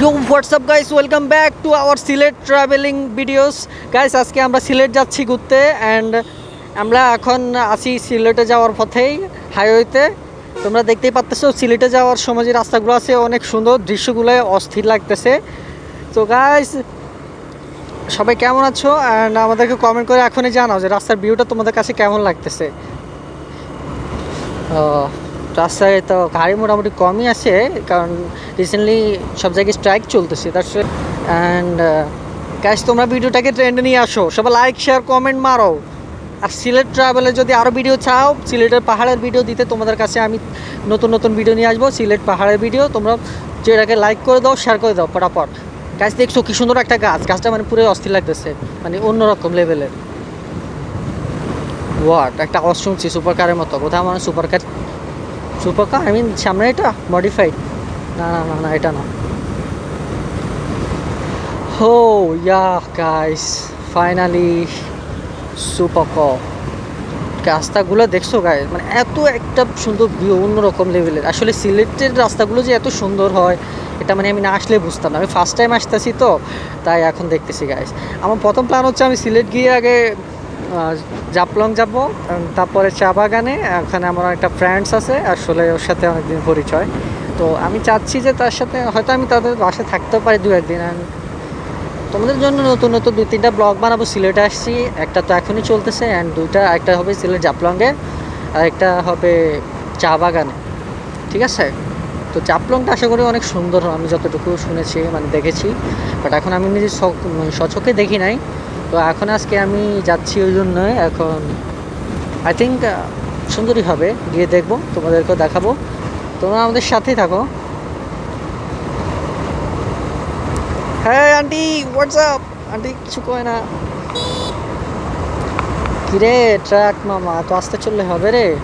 You what's up guys welcome back to our Sylhet travelling videos guys আজকে আমরা সিলেট যাচ্ছি ঘুরতে অ্যান্ড আমরা এখন আছি সিলেটে যাওয়ার পথেই হাইওয়েতে তোমরা দেখতেই পাচ্তেছো সিলেটে যাওয়ার সময় যে রাস্তাগুলো আছে অনেক সুন্দর দৃশ্যগুলো অস্থির লাগতেছে। তো গাইস সবাই কেমন আছো? অ্যান্ড আমাদেরকে কমেন্ট করে এখনই জানাও যে রাস্তার ভিউটা তোমাদের কাছে কেমন লাগতেছে। ও, রাস্তায় তো গাড়ি মোটামুটি কমই আছে, কারণ রিসেন্টলি সব জায়গায় স্ট্রাইক চলতেছে দ্যাটস অ্যান্ড ক্যাশ তোমরা ভিডিওটাকে ট্রেন্ডে নিয়ে আসো, সবাই লাইক শেয়ার কমেন্ট মারো। আর সিলেট ট্রাভেলে যদি আরও ভিডিও চাও, সিলেটের পাহাড়ের ভিডিও দিতে তোমাদের কাছে আমি নতুন নতুন ভিডিও নিয়ে আসব, সিলেট পাহাড়ের ভিডিও তোমরা যেটাকে লাইক করে দাও শেয়ার করে দাও পটাপট গাছ দেখছ কি সুন্দর একটা গাছ, গাছটা মানে পুরো অস্থির লাগতেছে মানে অন্যরকম লেভেলের ওয়াট একটা শুনছি সুপার কারের মতো, কোথাও মানে super car super car I mean সামনে এটা? মডিফাইড না না না না, এটা না। হো, ইয়া গাইস ফাইনালি সুপার রাস্তাগুলো দেখছ গাই মানে এত একটা সুন্দর ভিউ অন্যরকম লেভেলের আসলে সিলেটের রাস্তাগুলো যে এত সুন্দর হয়, এটা মানে আমি না আসলে বুঝতাম না। আমি ফার্স্ট টাইম আসতেছি তো, তাই এখন দেখতেছি গাইস আমার প্রথম প্ল্যান হচ্ছে আমি সিলেট গিয়ে আগে জাপলং যাব তারপরে চা বাগানে, ওখানে আমার একটা ফ্রেন্ডস আছে আসলে ওর সাথে অনেকদিন পরিচয়। তো আমি চাচ্ছি যে তার সাথে, হয়তো আমি তাদের বাসায় থাকতেও পারি দু একদিন তোমাদের জন্য নতুন নতুন দুই তিনটা ব্লগ বানাবো। সিলেটে আসছি, একটা তো এখনই চলতেছে অ্যান্ড দুইটা একটা হবে সিলেট জাপলংয়ে আর একটা হবে চা বাগানে। ঠিক আছে? তো চাপলংটা আশা করি অনেক সুন্দর আমি যতটুকু শুনেছি মানে দেখেছি। বাট এখন আমি নিজে স- মানে দেখি নাই। তো এখন আজকে আমি যাচ্ছি ওই জন্য এখন আই থিঙ্ক সুন্দরই হবে। গিয়ে দেখব, তোমাদেরকেও দেখাবো। তোমরা আমাদের সাথেই থাকো। হ্যাঁ আন্টি হোয়াটসঅ্যাপ আন্টি কিছু কয় না। কিরে ট্রাক মামা, তো আসতে চললে হবে রে।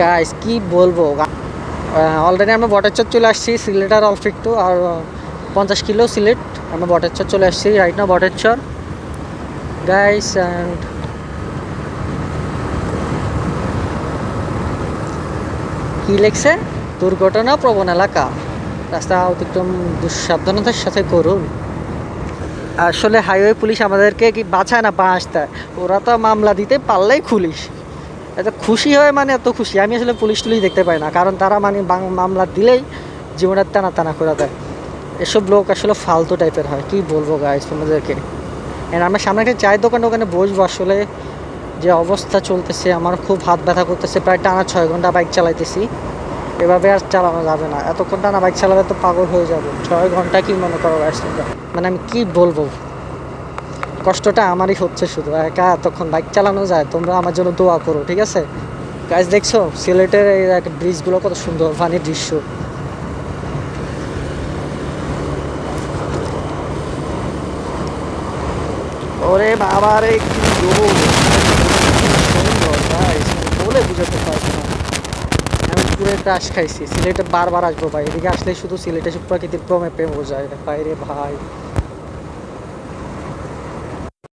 গাইস কি বলব? অলরেডি আমরা বটেরচর চলে আসছি সিলেট আর অল্প একটু আর পঞ্চাশ কিলো সিলেট। আমরা বটেরচর চলে আসছি রাইট না বটেরচর গাইস অ্যান্ড কি লেখছে? দুর্ঘটনা প্রবণ এলাকা। রাস্তা অতিক্রম দুঃসাবধানতার সাথে করুন। আসলে হাইওয়ে পুলিশ আমাদেরকে কি বাঁচায় না দেয় ওরা তো মামলা দিতে পারলেই খুলিশ এত খুশি হয় মানে এত খুশি। আমি আসলে পুলিশ টুলিশ দেখতে পাই না, কারণ তারা মানে মামলা দিলেই জীবনের টানা টানা করে দেয়। এসব লোক আসলে ফালতু টাইপের হয়, কি বলব গাইজ তোমাদেরকে? এর আমরা সামনে একটা চায়ের দোকান, ওখানে বসবো আসলে। যে অবস্থা চলতেছে, আমার খুব হাত ব্যথা করতেছে, প্রায় টানা ছয় ঘণ্টা বাইক চালাইতেছি। এভাবে আর চালানো যাবে না, এতক্ষণ টানা বাইক চালালে তো পাগল হয়ে যাবে। ছয় ঘণ্টা কি মনে করো তোমরা? মানে আমি কি বলব? কষ্টটা আমারই হচ্ছে শুধু, একা এতক্ষণ বাইক চালানো যায়, তোমরা আমার জন্য দোয়া করো, ঠিক আছে? গাছ দেখছ? সিলেটের এই ব্রিজগুলো কত সুন্দর পানির দৃশ্য। ওরে বাবা বলে বুঝাতে খাইছি, সিলেটে বারবার আসব ভাই, এদিকে আসলে শুধু সিলেটে প্রকৃতির ক্রমে প্রেম বোঝায় বাইরে ভাই।